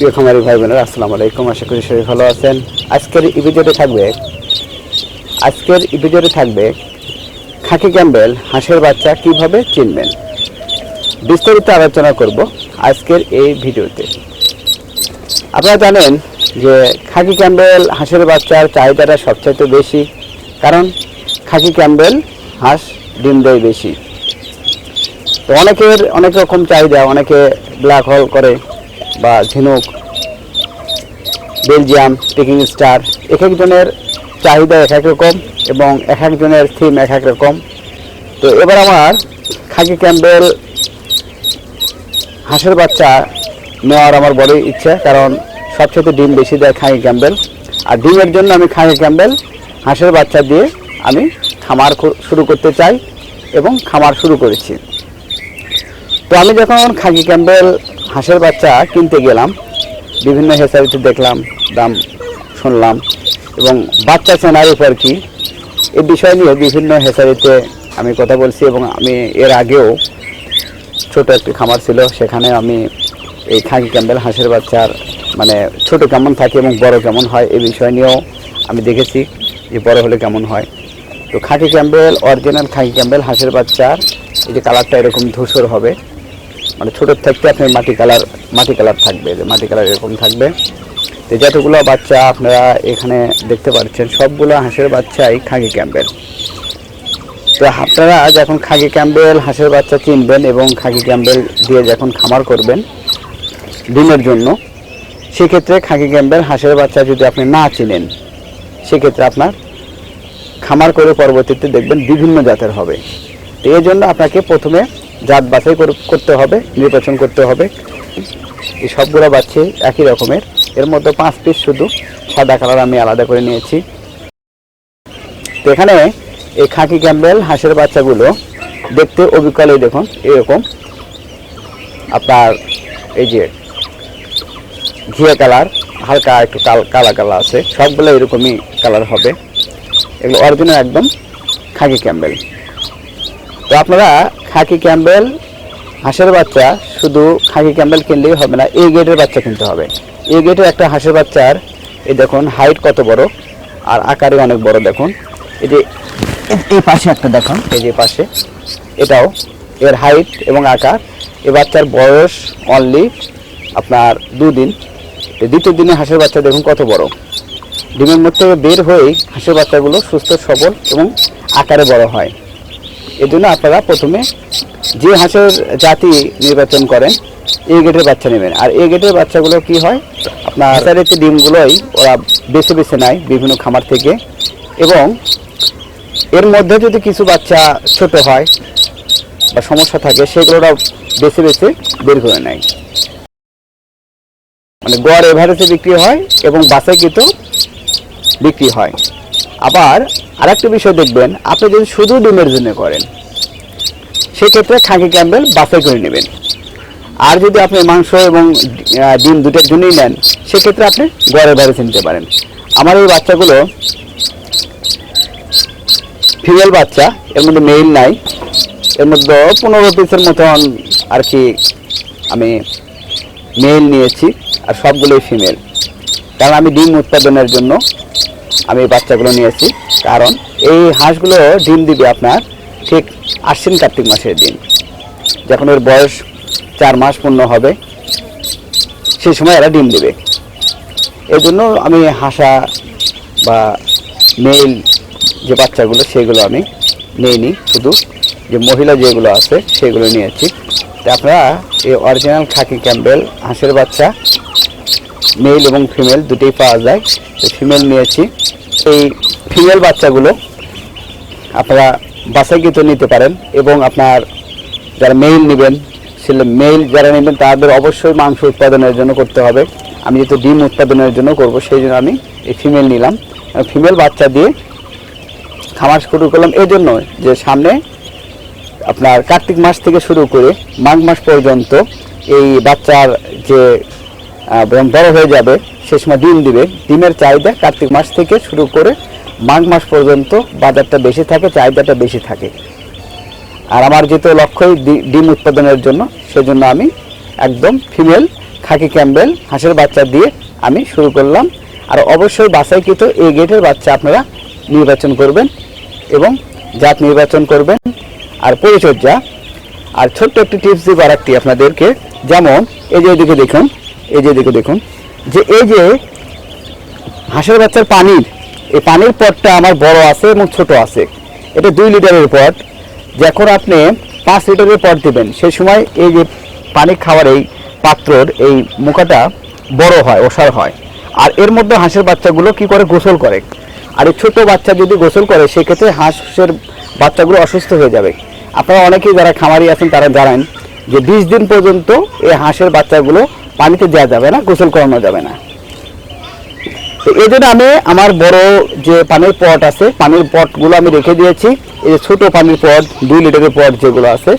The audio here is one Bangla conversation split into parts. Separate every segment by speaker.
Speaker 1: প্রিয় খামারি ভাই বোনেরা আসসালামু আলাইকুম। আশা করি সবাই ভালো আছেন। আজকের এই থাকবে, আজকের এই থাকবে খাকি ক্যাম্বেল হাঁসের বাচ্চা কীভাবে চিনবেন? বিস্তারিত আলোচনা করব আজকের এই ভিডিওতে। আপনারা জানেন যে খাকি ক্যাম্বেল হাঁসের বাচ্চার চাহিদাটা সবচাইতে বেশি, কারণ খাঁকি ক্যাম্বেল হাঁস ডিম দেয় বেশি। তো অনেকের অনেক রকম চাহিদা, অনেকে ব্ল্যাক হোল করে। বা ঝিনুক, বেলজিয়াম পিকিং স্টার এক একজনের চাহিদা এক এক রকম এবং এক একজনের থিম এক এক রকম। তো এবার আমার খাকি ক্যাম্বেল হাঁসের বাচ্চা নেওয়ার আমার বড় ইচ্ছা, কারণ সবচেয়ে ডিম বেশি দেয় খাঁকি ক্যাম্বেল আর ডিমের জন্য আমি খাঁকি ক্যাম্বেল হাঁসের বাচ্চা দিয়ে আমি খামার শুরু করতে চাই এবং খামার শুরু করেছি। তো আমি যখন খাকি ক্যাম্বেল হাঁসের বাচ্চা কিনতে গেলাম, বিভিন্ন হেসারিতে দেখলাম, দাম শুনলাম এবং বাচ্চা চেনার উপর কি এই বিষয় নিয়ে বিভিন্ন হেসারিতে আমি কথা বলছি এবং আমি এর আগেও ছোট একটি খামার ছিল, সেখানে আমি এই খাঁকি ক্যাম্বেল হাঁসের বাচ্চার মানে ছোট কেমন থাকে এবং বড় কেমন হয় এই বিষয় নিয়েও আমি দেখেছি যে বড় হলে কেমন হয়। তো Khaki Campbell original Khaki Campbell হাঁসের বাচ্চার, এই যে কালারটা এরকম ধূসর হবে মানে ছোটোর থাকতে আপনার মাটি কালার মাটি কালার থাকবে, যে মাটি কালার এরকম থাকবে। তো যতগুলো বাচ্চা আপনারা এখানে দেখতে পাচ্ছেন, সবগুলো হাঁসের বাচ্চাই খাকি ক্যাম্বেল তো আপনারা যখন খাকি ক্যাম্বেল হাঁসের বাচ্চা চিনবেন এবং খাকি ক্যাম্বেল দিয়ে যখন খামার করবেন ডিমের জন্য, সেক্ষেত্রে খাকি ক্যাম্বেল হাঁসের বাচ্চা যদি আপনি না চিনেন, সেক্ষেত্রে আপনার খামার করে পরবর্তীতে দেখবেন বিভিন্ন জাতের হবে। তো এই জন্য আপনাকে প্রথমে জাত বাছাই করতে হবে, নির্বাচন করতে হবে। এই সবগুলো বাচ্চা একই রকমের। এর মধ্যে পাঁচ পিস শুধু, সাদা কালার আমি আলাদা করে নিয়েছি। তো এখানে এই খাকি ক্যাম্বেল, হাঁসের বাচ্চাগুলো দেখতে অবিকলেই দেখুন, এরকম। আপনার এই যে ঘিয়া কালার হালকা একটু কাল- কালা কালার আছে। সবগুলো এরকমই কালার হবে। এগুলো অরিজিনাল একদম খাঁকি ক্যাম্বেল। তো আপনারা খাকি ক্যাম্বেল, হাঁসের বাচ্চা, শুধু খাকি ক্যাম্বেল কিনলেই হবে না, এই গেটের বাচ্চা কিনতে হবে। এই গেটের একটা হাঁসের বাচ্চার, এই দেখুন হাইট কত বড়, আর আকারে অনেক বড়, দেখুন। এই যে, এই- পাশে একটা দেখুন, এই যে পাশে, এটাও, এর হাইট এবং আকার। এ বাচ্চার বয়স অনলি আপনার দুদিন। দ্বিতীয় দিনে হাঁসের বাচ্চা দেখুন কত বড়। ডিমের মধ্যে বের হয়েই হাঁসের বাচ্চাগুলো সুস্থ, সবল এবং আকারে বড় হয়। এই জন্য আপনারা প্রথমে যে হাঁসের জাতি নির্বাচন করেন, এই গেটের বাচ্চা নেবেন। আর এই গেটের বাচ্চাগুলো কি হয়? আপনার হাঁসের ডিমগুলোই ওরা বেছে বেছে নেয় বিভিন্ন খামার থেকে। এবং এর মধ্যে যদি কিছু বাচ্চা ছোট হয় বা সমস্যা থাকে সেগুলো ওরা বেছে বেছে বের করে নেয়। মানে গড় এভারেজে বিক্রি হয় এবং বাসাইকৃত বিক্রি হয়। আবার আরেকটা বিষয় দেখবেন, আপনি যদি শুধু ডিমের জন্য করেন, সেক্ষেত্রে খাঁকি ক্যাম্বেল বাছাই করে নেবেন। আর যদি আপনি মাংস এবং ডিম দুটোর জন্যই নেন, সেক্ষেত্রে আপনি গড়ে ভ্যারেজ নিতে পারেন। আমার এই বাচ্চাগুলো ফিমেল বাচ্চা, এর মধ্যে মেইল নাই, এর মধ্যে পনেরো পিসের মতন আর কি আমি মেল নিয়েছি, আর সবগুলোই ফিমেল কারণ আমি ডিম উৎপাদনের জন্য আমি এই বাচ্চাগুলো নিয়ে নিয়েছি কারণ এই হাঁসগুলো ডিম দিবে আপনার ঠিক আশ্বিন কার্তিক মাসের দিন। যখন ওর বয়স চার মাস পূর্ণ হবে, সেই সময় এরা ডিম দেবে। এই জন্য আমি হাঁসা বা মেল যে বাচ্চাগুলো, সেগুলো আমি নিইনি। শুধু যে মহিলা যেগুলো আছে, সেগুলো নিয়েছি তো আপনারা এই অরিজিনাল খাকি ক্যাম্বেল হাঁসের বাচ্চা মেল এবং ফিমেল দুটোই পাওয়া যায়। তো ফিমেল নিয়েছি। এই ফিমেল বাচ্চাগুলো আপনারা বাসাইকৃত নিতে পারেন এবং আপনার যারা মেইল নেবেন সেটা মেইল যারা নেবেন, তাদের অবশ্যই মাংস উৎপাদনের জন্য করতে হবে। আমি যেহেতু ডিম উৎপাদনের জন্য করব, সেই জন্য আমি এই ফিমেল নিলাম। ফিমেল বাচ্চা দিয়ে খামার শুরু করলাম এই জন্য যে সামনে আপনার কার্তিক মাস থেকে শুরু করে মাঘ মাস পর্যন্ত এই বাচ্চার যে যখন বড় হয়ে যাবে, সে সময় ডিম দিবে। ডিমের চাহিদা কার্তিক মাস থেকে শুরু করে মাঘ মাস পর্যন্ত বাজারটা বেশি থাকে, চাহিদাটা বেশি থাকে। আর আমার যেহেতু লক্ষ্যই ডিম উৎপাদনের জন্য, সেজন্য আমি একদম ফিমেল খাকি ক্যাম্বেল, হাঁসের বাচ্চা দিয়ে আমি শুরু করলাম। আর অবশ্যই বাসাইকৃত এই গেটের বাচ্চা আপনারা নির্বাচন করবেন এবং জাত নির্বাচন করবেন। আর পরিচর্যা, আর ছোট্ট একটি টিপস দিব আর আপনাদেরকে। যেমন, এই যে এদিকে দেখুন এই যে এদিকে দেখুন, যে এই যে হাঁসের বাচ্চার পানির, এই পানির পটটা আমার বড় আছে এবং ছোট আছে। এটা দুই লিটারের পট। যখন আপনি পাঁচ লিটারের পট দেবেন, সেই সময় এই যে পানি খাওয়ার এই পাত্রর এই মুখাটা বড় হয় ওসার হয়। আর এর মধ্যে হাঁসের বাচ্চাগুলো কি করে? গোসল করে। আর এই ছোটো বাচ্চা যদি গোসল করে, সেক্ষেত্রে হাঁসের বাচ্চাগুলো অসুস্থ হয়ে যাবে। আপনারা অনেকেই যারা খামারি আছেন, তারা জানেন যে বিশ দিন পর্যন্ত এই হাঁসের বাচ্চাগুলো পানিতে দেওয়া যাবে না, গোসল করানো যাবে না। তো এই জন্য আমি আমার বড় যে পানির পট আছে, পানির পটগুলো আমি রেখে দিয়েছি। এই যে ছোটো পানির পট, দুই লিটারের পট যেগুলো আছে,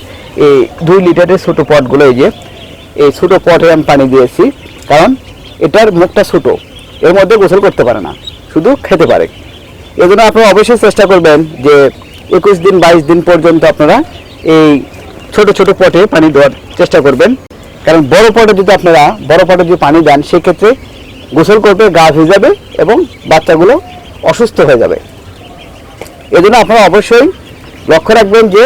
Speaker 1: এই দুই লিটারের ছোটো পটগুলো এই যে, এই ছোটো পটে আমি পানি দিয়েছি। কারণ এটার মুখটা ছোটো, এর মধ্যে গোসল করতে পারে না, শুধু খেতে পারে। এই জন্য আপনারা অবশ্যই চেষ্টা করবেন যে একুশ দিন, বাইশ দিন পর্যন্ত আপনারা এই ছোট ছোট পটে পানি দেওয়ার চেষ্টা করবেন। কারণ বড় পটে যদি আপনারা বড় পটে যদি পানি দেন, সেক্ষেত্রে গোসল করবে, গা ভিজাবে এবং বাচ্চাগুলো অসুস্থ হয়ে যাবে। এজন্য আপনারা অবশ্যই লক্ষ্য রাখবেন যে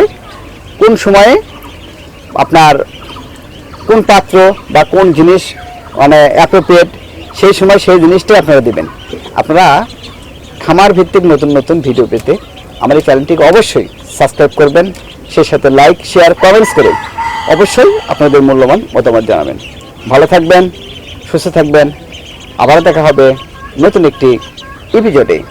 Speaker 1: কোন সময়ে আপনার কোন পাত্র বা কোন জিনিস মানে অ্যাপ্রোপ্রিয়েট সেই সময় সেই জিনিসটাই আপনারা দিবেন। আপনারা খামার ভিত্তিক নতুন নতুন ভিডিও পেতে আমার এই চ্যানেলটিকে অবশ্যই সাবস্ক্রাইব করবেন, সেই সাথে লাইক শেয়ার কমেন্টস করে অবশ্যই আপনাদের মূল্যবান মতামত জানাবেন। ভালো থাকবেন, সুস্থ থাকবেন। আবার দেখা হবে নতুন একটি এপিসোডে